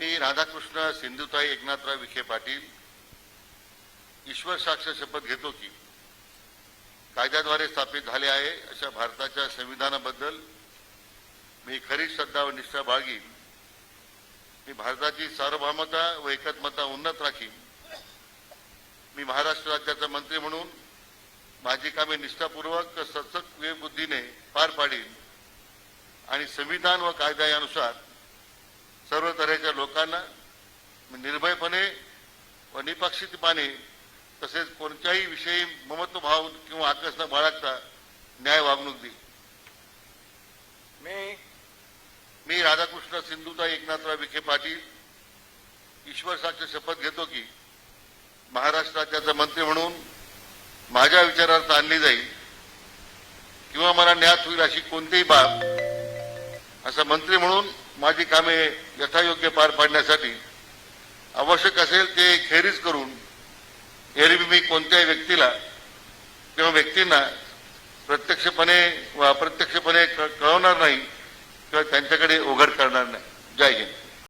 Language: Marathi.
मी राधाकृष्ण सिंधुताई एकनाथराव विखे पाटील ईश्वर साक्ष शपथ घेतो की कायद्याद्वारे स्थापित झाले आहे अशा भारताच्या संविधानाबद्दल मी खरी श्रद्धा व निष्ठा बाळगीन. मी भारताची सार्वभौमता व एकत्मता उन्नत राखीन. मी महाराष्ट्र राज्याचा मंत्री म्हणून माझी कामे निष्ठापूर्वक सचक विवेकबुद्धीने पार पाडीन. आणि संविधान व कायदा यानुसार सर्व तऱ्हेच्या निर्भयपणे व निपक्षितपणे तसेच कोणत्याही विषयी ममत्वभाव किंवा न बाळगता न्याय वागणूक देईल मी मी राधाकृष्ण सिंधुताई एकनाथराव विखे पाटील ईश्वर साक्ष शपथ घेतो की महाराष्ट्र राज्याचा मंत्री म्हणून माझ्या विचारार्थ आणली जाईल किंवा मला न्याय होईल अशी कोणतीही बाब असं मंत्री म्हणून माझी कामे यथायोग्य पार पाडण्यासाठी आवश्यक असेल ते खेरीज करून एरवी मी कोणत्याही व्यक्तीला किंवा व्यक्तींना प्रत्यक्षपणे व अप्रत्यक्षपणे कळवणार नाही किंवा त्यांच्याकडे उघड करणार नाही. जय हिंद.